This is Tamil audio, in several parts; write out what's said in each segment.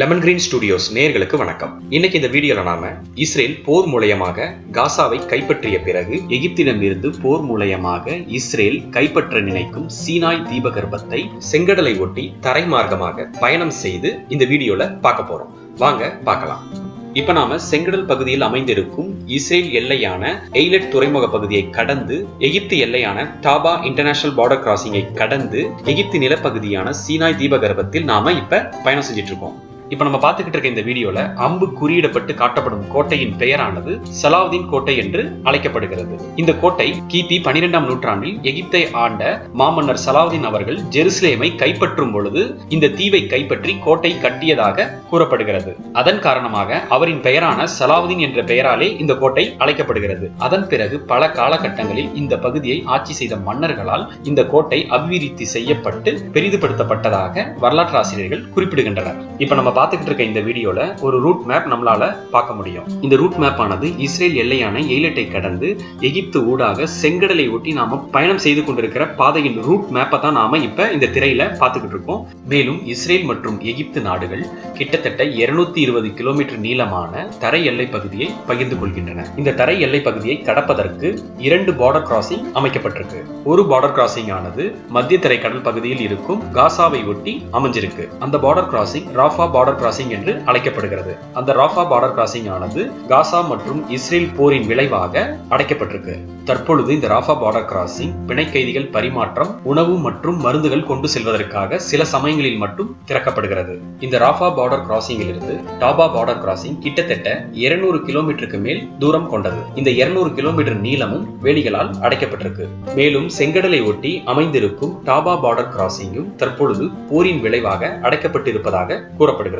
லெமன் கிரீன் ஸ்டுடியோஸ் நேர்களுக்கு வணக்கம். இன்னைக்கு இந்த வீடியோல நாம இஸ்ரேல் போர் மூலயமாக காசாவை கைப்பற்றிய பிறகு எகிப்திடமிருந்து போர் மூலயமாக இஸ்ரேல் கைப்பற்ற நினைக்கும் சீனாய் தீபகற்பத்தை செங்கடலை ஒட்டி தரைமார்க்கமாக பயணம் செய்து இந்த வீடியோல பார்க்க போறோம். வாங்க பார்க்கலாம். இப்ப நாம செங்கடல் பகுதியில் அமைந்திருக்கும் இஸ்ரேல் எல்லையான எய்லட் துறைமுக பகுதியை கடந்து எகிப்து எல்லையான டாபா இன்டர்நேஷனல் பார்டர் கிராசிங்கை கடந்து எகிப்து நிலப்பகுதியான சீனாய் தீபகற்பத்தில் நாம இப்ப பயணம் செஞ்சிட்டு இருக்கோம். இப்ப நம்ம பார்த்துக்கிட்டு இருக்க இந்த வீடியோல அம்பு குறியிடப்பட்டு காட்டப்படும் கோட்டையின் பெயரானது சலாவுதீன் கோட்டை என்று அழைக்கப்படுகிறது. இந்த கோட்டை கிபி பனிரெண்டாம் நூற்றாண்டில் எகிப்தை ஆண்ட மாமன்னர் சலாவுதீன் அவர்கள் ஜெருசலேமை கைப்பற்றும் பொழுது இந்த தீவை கைப்பற்றி கோட்டை கட்டியதாக கூறப்படுகிறது. அதன் காரணமாக அவரின் பெயரான சலாவுதீன் என்ற பெயராலே இந்த கோட்டை அழைக்கப்படுகிறது. அதன் பிறகு பல காலகட்டங்களில் இந்த பகுதியை ஆட்சி செய்த மன்னர்களால் இந்த கோட்டை அபிவிருத்தி செய்யப்பட்டு பெரிதுபடுத்தப்பட்டதாக வரலாற்று ஆசிரியர்கள் குறிப்பிடுகின்றனர். இப்ப நம்ம பார்த்துக்கிட்டு இருக்க இந்த வீடியோல ஒரு ரூட் மேப் நம்மளால பார்க்க முடியும். இந்த ரூட் மேப் ஆனது இஸ்ரேல் எல்லையான எயிலட்டை கடந்து எகிப்து ஊடாக செங்கடலை ஒட்டி நாம பயணம் செய்து கொண்டிருக்கிற பாதையின் ரூட் மேப்பை தான் நாம இப்ப இந்த திரையில பார்த்துக்கிட்டு இருக்கோம். மேலும் இஸ்ரேல் மற்றும் எகிப்து நாடுகள் கிட்டத்தட்ட 220 இருபது கிலோமீட்டர் நீளமான தரை எல்லை பகுதியை பகிர்ந்து கொள்கின்றன. இந்த தரை எல்லை பகுதியை கடப்பதற்கு இரண்டு பார்டர் கிராசிங் அமைக்கப்பட்டிருக்கு. ஒரு பார்டர் கிராசிங் ஆனது மத்திய தரை கடல் பகுதியில் இருக்கும் காசாவை ஒட்டி அமைஞ்சிருக்கு. அந்த border crossing Rafah border border crossing என்று அழைக்கப்படுகிறது. அந்த ராஃபா பார்டர் கிராசிங் ஆனது காசா மற்றும் இஸ்ரேல் போரின் விளைவாக அடைக்கப்பட்டிருக்கு. தற்பொழுது இந்த ராஃபா பார்டர் கிராசிங் பிணை கைதிகள் பரிமாற்றம் உணவு மற்றும் மருந்துகள் கொண்டு செல்வதற்காக சில சமயங்களில் மட்டும் திறக்கப்படுகிறது. இந்த ராஃபா பார்டர் கிராசிங்கில் இருந்து டாபா பார்டர் கிராசிங் கிட்டத்தட்ட 200 கிலோமீட்டருக்கு மேல் தூரம் கொண்டது. இந்த 200 கிலோமீட்டர் நீளமும் வேலிகளால் அடைக்கப்பட்டிருக்கு. மேலும் செங்கடலை ஒட்டி அமைந்திருக்கும் டாபா பார்டர் கிராசிங்கும் தற்பொழுது போரின் விளைவாக அடைக்கப்பட்டிருப்பதாக கூறப்படுகிறது.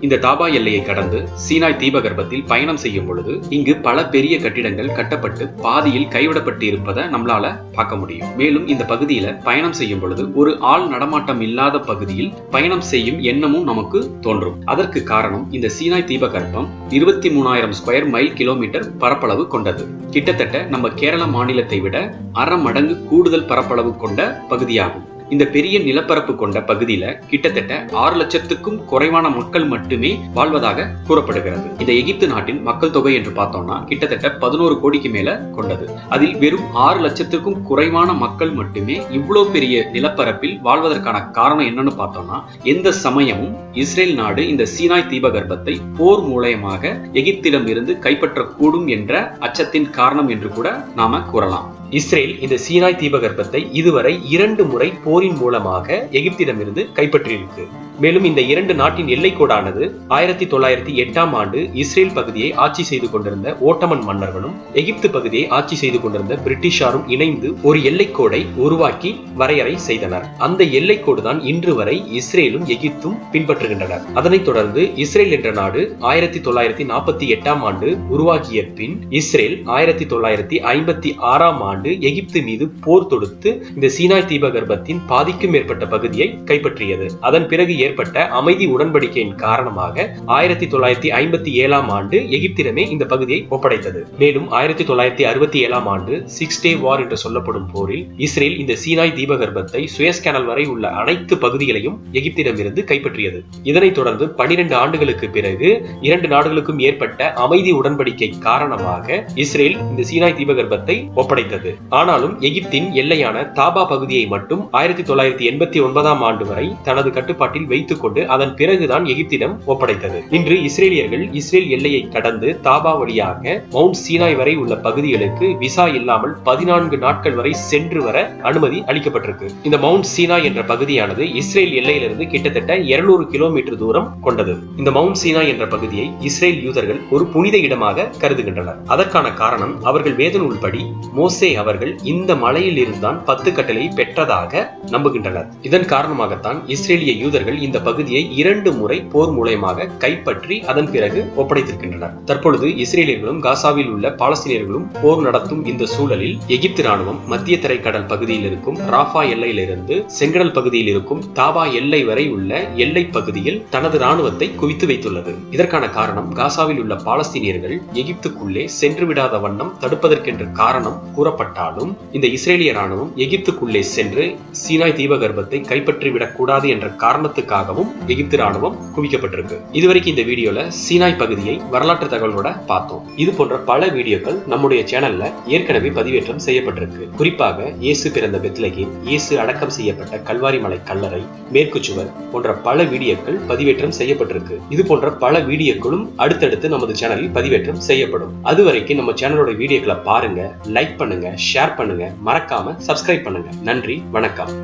இந்த டாபா எல்லையை கடந்து சீனாய் தீபகற்பத்தில் பயணம் செய்யும் பொழுது இங்கு பல பெரிய கட்டிடங்கள் கட்டப்பட்டு பாதியில் கைவிடப்பட்டு இருப்பதை நம்மளால பார்க்க முடியும். மேலும் இந்த பகுதியில பயணம் செய்யும் பொழுது ஒரு ஆள் நடமாட்டம் இல்லாத பகுதியில் பயணம் செய்யும் எண்ணமும் நமக்கு தோன்றும். அதற்கு காரணம் இந்த சீனாய் தீபகற்பம் இருபத்தி மூணாயிரம் ஸ்கொயர் மைல் கிலோமீட்டர் பரப்பளவு கொண்டது. கிட்டத்தட்ட நம்ம கேரள மாநிலத்தை விட அரை மடங்கு கூடுதல் பரப்பளவு கொண்ட பகுதியாகும். இந்த பெரிய நிலப்பரப்பு கொண்ட பகுதியில கிட்டத்தட்ட ஆறு லட்சத்துக்கும் குறைவான மக்கள் மட்டுமே வாழ்வதாக கூறப்படுகிறது. இந்த எகிப்து நாட்டின் மக்கள் தொகை என்று பார்த்தோம்னா கிட்டத்தட்ட பதினோரு கோடிக்கு மேல கொண்டது. அதில் வெறும் ஆறு லட்சத்துக்கும் குறைவான மக்கள் மட்டுமே இவ்வளவு பெரிய நிலப்பரப்பில் வாழ்வதற்கான காரணம் என்னன்னு பார்த்தோம்னா எந்த சமயமும் இஸ்ரேல் நாடு இந்த சீனாய் தீபகற்பத்தை போர் மூலயமாக எகிப்திடம் இருந்து கைப்பற்றக்கூடும் என்ற அச்சத்தின் காரணம் என்று கூட நாம கூறலாம். இஸ்ரேல் இந்த சீனாய் தீபகற்பத்தை இதுவரை இரண்டு முறை போரின் மூலமாக எகிப்திடமிருந்து கைப்பற்றியிருக்கு. மேலும் இந்த இரண்டு நாட்டின் எல்லைக்கோடானது ஆயிரத்தி தொள்ளாயிரத்தி எட்டாம் ஆண்டு இஸ்ரேல் பகுதியை ஆட்சி செய்து கொண்டிருந்த ஓட்டமன் மன்னர்களும் எகிப்து பகுதியை ஆட்சி செய்து கொண்டிருந்த பிரிட்டிஷாரும் இணைந்து ஒரு எல்லைக்கோடை உருவாக்கி வரையறை செய்தனர். அந்த எல்லைக்கோடு தான் இன்று வரை இஸ்ரேலும் எகிப்தும் பின்பற்றுகின்றனர். அதனைத் தொடர்ந்து இஸ்ரேல் என்ற நாடு ஆயிரத்தி தொள்ளாயிரத்தி நாற்பத்தி எட்டாம் ஆண்டு உருவாக்கிய பின் இஸ்ரேல் ஆயிரத்தி தொள்ளாயிரத்தி ஐம்பத்தி ஆறாம் ஆண்டு எகிப்து மீது போர் தொடுத்து இந்த சீனாய் தீபகற்பத்தின் பாதிக்கும் மேற்பட்ட பகுதியை கைப்பற்றியது. அதன் பிறகு ஏற்பட்ட அமைதி உடன்படிக்கையின் காரணமாக ஆயிரத்தி தொள்ளாயிரத்தி ஐம்பத்தி ஏழாம் ஆண்டு எகிப்திடமே இந்த பகுதியை ஒப்படைத்தது. மேலும் ஆயிரத்தி தொள்ளாயிரத்தி அறுபத்தி ஏழாம் ஆண்டு சிக்ஸ் டே வார் என்று சொல்லப்படும் போரில் இஸ்ரேல் இந்த சீனாய் தீபகற்பத்தை சுயஸ் கேனல் வரை உள்ள அனைத்து பகுதிகளையும் எகிப்திடமிருந்து கைப்பற்றியது. இதனைத் தொடர்ந்து பனிரெண்டு ஆண்டுகளுக்கு பிறகு இரண்டு நாடுகளுக்கும் ஏற்பட்ட அமைதி உடன்படிக்கை காரணமாக இஸ்ரேல் இந்த சீனாய் தீபகற்பத்தை ஒப்படைத்தது. ஆனாலும் எகிப்தின் எல்லையான தாபா பகுதியை மட்டும் ஆயிரத்தி தொள்ளாயிரத்தி எண்பத்தி ஒன்பதாம் ஆண்டு வரை தனது கட்டுப்பாட்டில் வைத்துக்கொண்டு அதன் பிறகுதான் எகிப்திடம் ஒப்படைத்தது. இன்று இஸ்ரேலியர்கள் இஸ்ரேல் எல்லையை கடந்து தாபா வழியாக மவுண்ட் சீனாய் வரை உள்ள பகுதிகளுக்கு விசா இல்லாமல் பதினான்கு நாட்கள் வரை சென்று வர அனுமதி அளிக்கப்பட்டிருக்கு. இந்த மவுண்ட் சீனா என்ற பகுதியானது இஸ்ரேல் எல்லையிலிருந்து கிட்டத்தட்ட 200 கிலோமீட்டர் தூரம் கொண்டது. இந்த மவுண்ட் சீனா என்ற பகுதியை இஸ்ரேல் யூதர்கள் ஒரு புனித இடமாக கருதுகின்றனர். அதற்கான காரணம் அவர்கள் வேத உள்படி மோசே அவர்கள் இந்த மலையில் இருந்தான் பத்து கட்டளை பெற்றதாக நம்புகின்றனர். இதன் காரணமாகத்தான் இஸ்ரேலிய யூதர்கள் இந்த பகுதியை இரண்டு முறை போர் மூலயமாக கைப்பற்றி அதன் பிறகு ஒப்படைத்திருக்கின்றனர். தற்பொழுது இஸ்ரேலியர்களும் காசாவில் உள்ள பாலஸ்தீனியர்களும் போர் நடத்தும் இந்த சூழலில் எகிப்து ராணுவம் மத்திய தரைக்கடல் பகுதியில் இருக்கும் ராஃபா எல்லையிலிருந்து செங்கடல் பகுதியில் இருக்கும் தாபா எல்லை வரை உள்ள எல்லை பகுதியில் தனது ராணுவத்தை குவித்து வைத்துள்ளது. இதற்கான காரணம் காசாவில் உள்ள பாலஸ்தீனியர்கள் எகிப்துக்குள்ளே சென்று விடாத வண்ணம் தடுப்பதற்கென்ற காரணம் கூறப்பட்டாலும் இந்த இஸ்ரேலிய ராணுவம் எகிப்துக்குள்ளே சென்று சீனாய் தீபகற்பத்தை கைப்பற்றிவிடக் கூடாது என்ற காரணத்துக்கு செய்வதற்காகவும் எகிப்து ராணுவம் குவிக்கப்பட்டிருக்கு. இதுவரைக்கும் இந்த வீடியோல சீனாய் பகுதியை வரலாற்று தகவலோட பார்த்தோம். இது போன்ற பல வீடியோக்கள் நம்முடைய சேனல்ல ஏற்கனவே பதிவேற்றம் செய்யப்பட்டிருக்கு. குறிப்பாக இயேசு பிறந்த பெத்லகேம் இயேசு அடக்கம் செய்யப்பட்ட கல்வாரி மலை கல்லறை மேற்கு சுவர் போன்ற பல வீடியோக்கள் பதிவேற்றம் செய்யப்பட்டிருக்கு. இது போன்ற பல வீடியோக்களும் அடுத்தடுத்து நமது சேனலில் பதிவேற்றம் செய்யப்படும். அது வரைக்கும் நம்ம சேனலோட வீடியோக்களை பாருங்க லைக் பண்ணுங்க ஷேர் பண்ணுங்க மறக்காம சப்ஸ்கிரைப் பண்ணுங்க. நன்றி வணக்கம்.